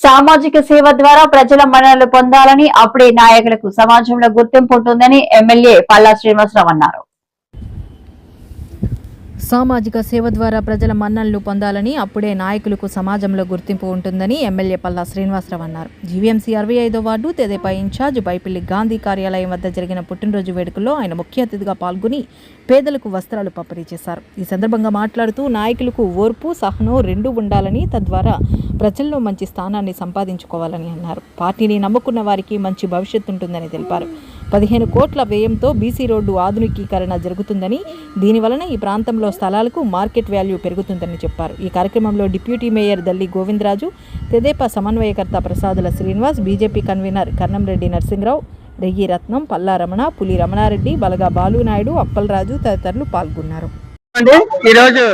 సామాజిక సేవ ద్వారా ప్రజల మన్ననలు పొందాలని అప్పుడే నాయకులకు సమాజంలో గుర్తింపు ఉంటుందని ఎమ్మెల్యే పల్లా శ్రీనివాసరావు అన్నారు. సామాజిక సేవ ద్వారా ప్రజల మన్ననలు పొందాలని అప్పుడే నాయకులకు సమాజంలో గుర్తింపు ఉంటుందని ఎమ్మెల్యే పల్లా శ్రీనివాసరావు అన్నారు. జీవీఎంసీ అరవై ఐదో వార్డు తెదేపా ఇన్ఛార్జ్ బైపిల్లి గాంధీ కార్యాలయం వద్ద జరిగిన పుట్టినరోజు వేడుకల్లో ఆయన ముఖ్య అతిథిగా పాల్గొని పేదలకు వస్త్రాలు పంపిణీ చేశారు. ఈ సందర్భంగా మాట్లాడుతూ నాయకులకు ఓర్పు సహనం రెండు ఉండాలని తద్వారా ప్రజల్లో మంచి స్థానాన్ని సంపాదించుకోవాలని అన్నారు. పార్టీని నమ్ముకున్న వారికి మంచి భవిష్యత్తు ఉంటుందని తెలిపారు. పదిహేను కోట్ల వ్యయంతో బీసీ రోడ్డు ఆధునికీకరణ జరుగుతుందని దీనివలన ఈ ప్రాంతంలో స్థలాలకు మార్కెట్ వాల్యూ పెరుగుతుందని చెప్పారు. ఈ కార్యక్రమంలో డిప్యూటీ మేయర్ దల్లి గోవిందరాజు తెదేపా సమన్వయకర్త ప్రసాదుల శ్రీనివాస్ బీజేపీ కన్వీనర్ కన్నంరెడ్డి నరసింహరావు రెయ్యి రత్నం పల్లా రమణ పులి రమణారెడ్డి బలగా బాలునాయుడు అప్పలరాజు తదితరులు పాల్గొన్నారు. ఈరోజు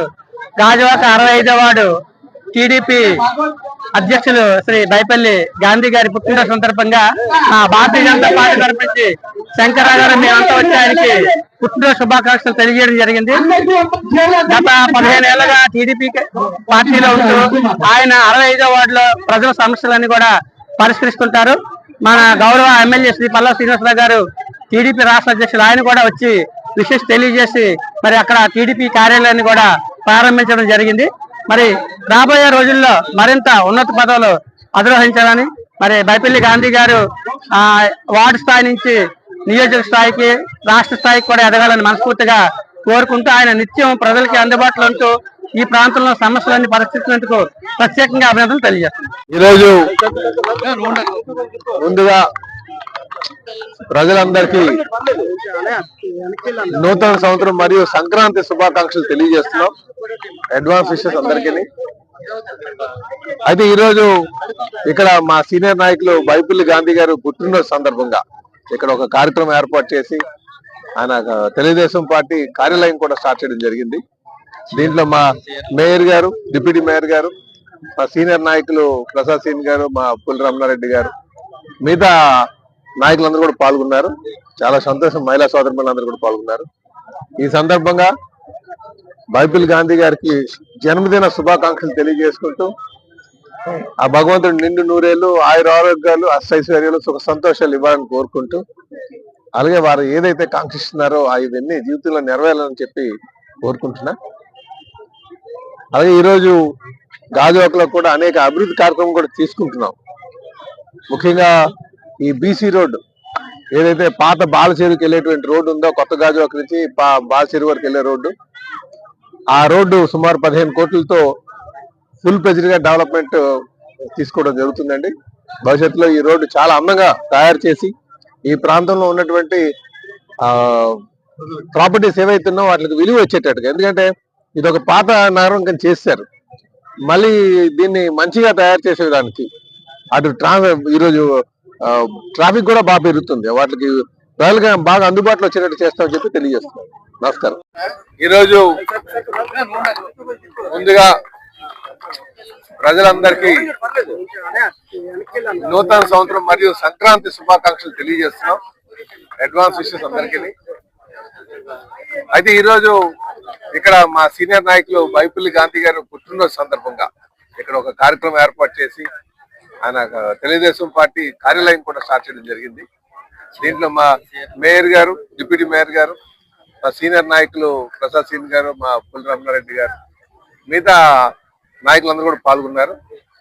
గాజువాక అరవై ఐదో వార్డు టీడీపీ అధ్యక్షులు శ్రీ బైపల్లి గాంధీ గారి పుట్టినరోజు సందర్భంగా ఆ భారతీయ జనతా పార్టీ తరపు నుంచి శంకరరావు మేమంతా వచ్చి ఆయనకి పుట్టినరోజు శుభాకాంక్షలు తెలియజేయడం జరిగింది. గత పదిహేను ఏళ్ళుగా టీడీపీ పార్టీలో ఉంటూ ఆయన అరవై ఐదో వార్డులో ప్రజల సమస్యలన్నీ కూడా పరిష్కరిస్తుంటారు. మన గౌరవ ఎమ్మెల్యే శ్రీ పల్లా శ్రీనివాసరావు గారు టీడీపీ రాష్ట్ర అధ్యక్షులు ఆయన కూడా వచ్చి విశేష తెలియజేసి మరి అక్కడ టీడీపీ కార్యాలయాన్ని కూడా ప్రారంభించడం జరిగింది. మరి రాబోయే రోజుల్లో మరింత ఉన్నత పదవులు అధిరోహించాలని మరి బైపల్లి గాంధీ గారు ఆ వార్డు స్థాయి నుంచి నియోజక స్థాయికి రాష్ట్ర స్థాయికి కూడా ఎదగాలని మనస్ఫూర్తిగా కోరుకుంటూ ఆయన నిత్యం ప్రజలకి అందుబాటులో ఉంటూ ఈ ప్రాంతంలో సమస్యలన్నీ పరిస్థితున్నందుకు ప్రత్యేకంగా అభినందనలు తెలియజేస్తున్నాను. ఈరోజు ముందుగా ప్రజలందరికీ నూతన సంవత్సరం మరియు సంక్రాంతి శుభాకాంక్షలు తెలియజేస్తున్నాం. అడ్వాన్స్ విషెస్ అందరికీ అయితే ఈరోజు ఇక్కడ మా సీనియర్ నాయకులు బైపుల్లి గాంధీ గారు పుట్టినరోజు సందర్భంగా ఇక్కడ ఒక కార్యక్రమం ఏర్పాటు చేసి ఆయన తెలుగుదేశం పార్టీ కార్యాలయం కూడా స్టార్ట్ చేయడం జరిగింది. దీంట్లో మా మేయర్ గారు డిప్యూటీ మేయర్ గారు మా సీనియర్ నాయకులు ప్రసాద్ సీన్ గారు మా పుల్లి రమణారెడ్డి గారు మిగతా నాయకులందరూ కూడా పాల్గొన్నారు. చాలా సంతోషం మహిళా సోదరులందరూ కూడా పాల్గొన్నారు. ఈ సందర్భంగా బైబిల్ గాంధీ గారికి జన్మదిన శుభాకాంక్షలు తెలియజేసుకుంటూ ఆ భగవంతుడు నిండు నూరేళ్ళు ఆయుర ఆరోగ్యాలు అష్టైశ్వర్యాలు సుఖ సంతోషాలు ఇవ్వాలని కోరుకుంటూ అలాగే వారు ఏదైతే కాంక్షిస్తున్నారో ఆ ఇవన్నీ జీవితంలో నెరవేరాలని చెప్పి కోరుకుంటున్నా. అలాగే ఈరోజు గాజువాకలో కూడా అనేక అభివృద్ధి కార్యక్రమం కూడా తీసుకుంటున్నాం. ముఖ్యంగా ఈ బీసీ రోడ్డు ఏదైతే పాత బాలచేరుకి వెళ్ళేటువంటి రోడ్డు ఉందో కొత్త గాజువాక నుంచి బాలచేరు వరకు వెళ్ళే రోడ్డు ఆ రోడ్డు సుమారు పదిహేను కోట్లతో ఫుల్ ప్రెజర్గా డెవలప్మెంట్ తీసుకోవడం జరుగుతుందండి. భవిష్యత్తులో ఈ రోడ్డు చాలా అందంగా తయారు చేసి ఈ ప్రాంతంలో ఉన్నటువంటి ప్రాపర్టీస్ ప్రాపర్టీస్ ఏవైతున్నాయో వాటికి విలువ వచ్చేటట్టుగా. ఎందుకంటే ఇది ఒక పాత నగరం కానీ చేశారు. మళ్ళీ దీన్ని మంచిగా తయారు చేసే విధానికి అటు ట్రాఫిక్ ఈరోజు ట్రాఫిక్ కూడా బాగా పెరుగుతుంది. వాటికి ప్రజలుగా బాగా అందుబాటులో వచ్చేటట్టు చేస్తామని చెప్పి తెలియజేస్తున్నాం నమస్కారం. ఈరోజు ముందుగా ప్రజలందరికీ నూతన సంవత్సరం మరియు సంక్రాంతి శుభాకాంక్షలు తెలియజేస్తున్నాం. అడ్వాన్స్ విషెస్ అందరికీ. అయితే ఈరోజు ఇక్కడ మా సీనియర్ నాయకులు బైపుల్లి గాంధీ గారు పుట్టినరోజు సందర్భంగా ఇక్కడ ఒక కార్యక్రమం ఏర్పాటు చేసి ఆయన తెలుగుదేశం పార్టీ కార్యాలయం కూడా స్టార్ట్ చేయడం జరిగింది. దీంట్లో మా మేయర్ గారు డిప్యూటీ మేయర్ గారు మా సీనియర్ నాయకులు ప్రసాద్ సింగ్ గారు మా పుల్ రమణారెడ్డి గారు మిగతా నాయకులందరూ కూడా పాల్గొన్నారు.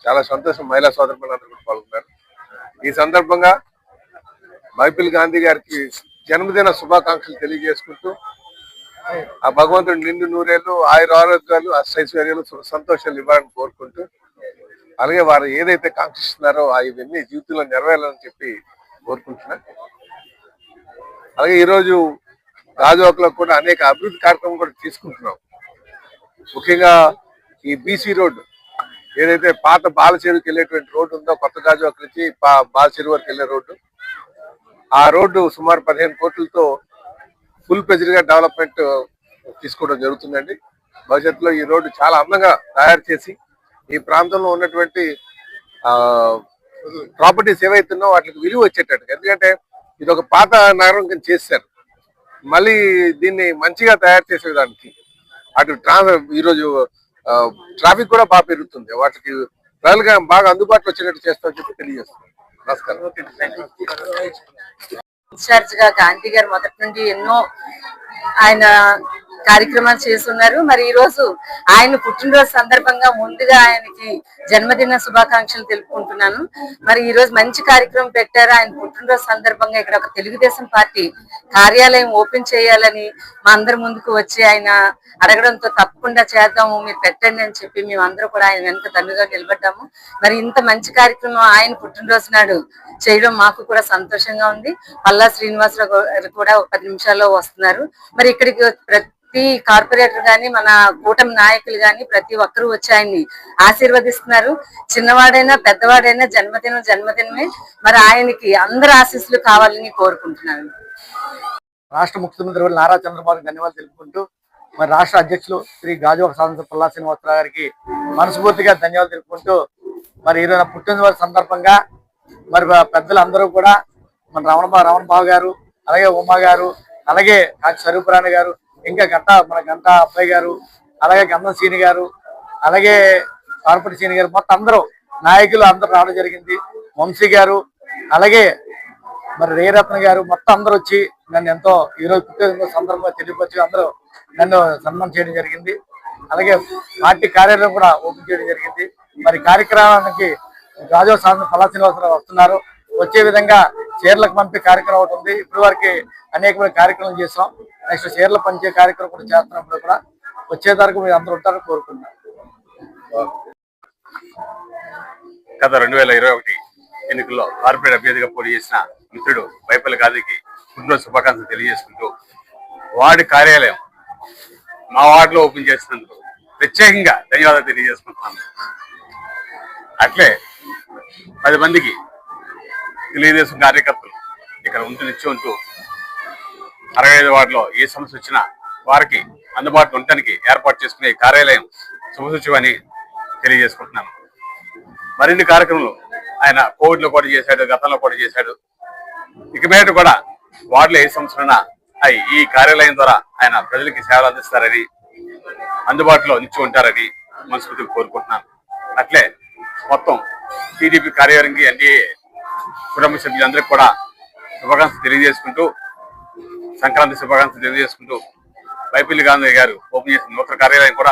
చాలా సంతోషం. మహిళా సోదరులందరూ కూడా పాల్గొన్నారు. ఈ సందర్భంగా మైపిల్ గాంధీ గారికి జన్మదిన శుభాకాంక్షలు తెలియజేసుకుంటూ ఆ భగవంతుడు నిండు నూరేళ్ళు ఆయుర ఆరోగ్యాలు అష్టైశ్వర్యాలు సంతోషాలు ఇవ్వాలని కోరుకుంటూ అలాగే వారు ఏదైతే కాంక్షిస్తున్నారో ఆ ఇవన్నీ జీవితంలో నెరవేరాలని చెప్పి కోరుకుంటున్నా అలాగే ఈరోజు గాజువాకలో కూడా అనేక అభివృద్ధి కార్యక్రమం కూడా తీసుకుంటున్నాం. ముఖ్యంగా ఈ బీసీ రోడ్డు ఏదైతే పాత బాలచెరువుకి వెళ్ళేటువంటి రోడ్డు ఉందో కొత్త గాజువాక నుంచి బాలచేరు వరకు వెళ్ళే రోడ్డు ఆ రోడ్డు సుమారు పదిహేను కోట్లతో ఫుల్ ప్రెజర్గా డెవలప్మెంట్ తీసుకోవడం జరుగుతుందండి. భవిష్యత్తులో ఈ రోడ్డు చాలా అందంగా తయారు చేసి ఈ ప్రాంతంలో ఉన్నటువంటి ఆ ప్రాపర్టీస్ ఏవైతున్నాయో వాటికి విలువ వచ్చేటట్టు ఎందుకంటే ఇది ఒక పాత నగరం కింద చేశారు మళ్ళీ దీన్ని మంచిగా తయారు చేసేదానికి అటు ట్రాన్స్ ఈరోజు ట్రాఫిక్ కూడా బాగా పెరుగుతుంది. వాటికి ప్రజలుగా బాగా అందుబాటులో వచ్చేటట్టు చేస్తామని చెప్పి తెలియజేస్తున్నాం. నమస్కారం. ఇన్ఛార్జ్గా గాంధీ గారు మొదటి నుండి ఎన్నో ఆయన కార్యక్రమాలు చేస్తున్నారు. మరి ఈ రోజు ఆయన పుట్టినరోజు సందర్భంగా ముందుగా ఆయనకి జన్మదిన శుభాకాంక్షలు తెలుపుకుంటున్నాను. మరి ఈ రోజు మంచి కార్యక్రమం పెట్టారు. ఆయన పుట్టినరోజు సందర్భంగా ఇక్కడ ఒక తెలుగుదేశం పార్టీ కార్యాలయం ఓపెన్ చేయాలని మా అందరి ముందుకు వచ్చి ఆయన అడగడంతో తప్పకుండా చేద్దాము మీరు పెట్టండి అని చెప్పి మేము అందరూ కూడా ఆయన వెనక తండ్రిగా నిలబడ్డాము. మరి ఇంత మంచి కార్యక్రమం ఆయన పుట్టినరోజు నాడు చేయడం మాకు కూడా సంతోషంగా ఉంది. పల్లా శ్రీనివాసరావు కూడా ఒక పది నిమిషాల్లో వస్తున్నారు. మరి ఇక్కడికి ప్రతి కార్పొరేటర్ గాని మన కూటమి నాయకులు గాని ప్రతి ఒక్కరూ వచ్చి ఆయన్ని ఆశీర్వదిస్తున్నారు. చిన్నవాడైనా పెద్దవాడైనా జన్మదినం జన్మదినమే. మరి ఆయనకి అందరి ఆశీస్సులు కావాలని కోరుకుంటున్నాను. రాష్ట్ర ముఖ్యమంత్రి నారా చంద్రబాబు ధన్యవాదాలు తెలుపుకుంటూ మరి రాష్ట్ర అధ్యక్షులు శ్రీ గాజువాక సాధన పల్లా శ్రీనివాసరావు గారికి మనస్ఫూర్తిగా ధన్యవాదాలు తెలుపుకుంటూ మరి ఈరోజు పుట్టినరోజు సందర్భంగా మరి పెద్దలందరూ కూడా మన రమణ రమణ బాబు గారు అలాగే ఉమా గారు అలాగే కాకి స్వరూపరాణి గారు ఇంకా గంట మన గంట అబ్బాయి గారు అలాగే గంధం సీని గారు అలాగే కార్పటి సీని గారు మొత్తం అందరూ నాయకులు అందరూ రావడం జరిగింది. వంశీ గారు అలాగే మరి రేరత్న గారు మొత్తం అందరూ వచ్చి నన్ను ఎంతో ఈరోజు పుట్టినరోజు సందర్భంగా తెలియపరిచి అందరూ నన్ను సన్మానం చేయడం జరిగింది. అలాగే పార్టీ కార్యాలయం కూడా ఓపెన్ చేయడం జరిగింది. మరి కార్యక్రమానికి రాజవ సాధన పల్లా శ్రీనివాసరావు వస్తున్నారు. వచ్చే విధంగా చీరలకు పంపి కార్యక్రమం ఒకటి ఉంది. ఇప్పటి వరకు అనేకమైన కార్యక్రమం చేసాం నెక్స్ట్ చీరలు పంచే కార్యక్రమం కూడా చేస్తున్నప్పుడు కూడా వచ్చే వరకు మీరు అందరూ ఉంటారని కోరుకుంటున్నాను గత రెండు వేల ఇరవై ఒకటి ఎన్నికల్లో కార్పొరేట్ అభ్యర్థిగా పోటీ చేసిన మిత్రుడు వైపల్లి గాంధీకి పుట్టినరోజు శుభాకాంక్షలు తెలియజేసుకుంటూ వార్డు కార్యాలయం మా వార్డులో ఓపెన్ చేసినందుకు ప్రత్యేకంగా ధన్యవాదాలు తెలియజేసుకుంటున్నాను. అట్లే పది మందికి తెలుగుదేశం కార్యకర్తలు ఇక్కడ ఉంటూ నిత్యం ఉంటూ అరవై ఐదు వార్డులో ఏ సమస్య వచ్చినా వారికి అందుబాటులో ఉండటానికి ఏర్పాటు చేసుకునే కార్యాలయం శుభసూచమని తెలియజేసుకుంటున్నాను. మరిన్ని కార్యక్రమాలు ఆయన కోవిడ్లో కూడా చేశాడు గతంలో కూడా చేశాడు. ఇక మీద కూడా వార్డులో ఏ సమస్యలున్నా అవి ఈ కార్యాలయం ద్వారా ఆయన ప్రజలకి సేవలు అందిస్తారని అందుబాటులో నిలిచి ఉంటారని మనస్ఫూర్తిగా కోరుకుంటున్నాను. అట్లే మొత్తం టీడీపీ కార్యవర్గంకి ఎన్డీఏ కుటుంబ సభ్యులందరికీ కూడా శుభాకాంక్షలు తెలియజేసుకుంటూ సంక్రాంతి శుభాకాంక్షలు తెలియజేసుకుంటూ వైపల్లి గాంధీ గారు ఓపెన్ చేసిన నూతన కార్యాలయం కూడా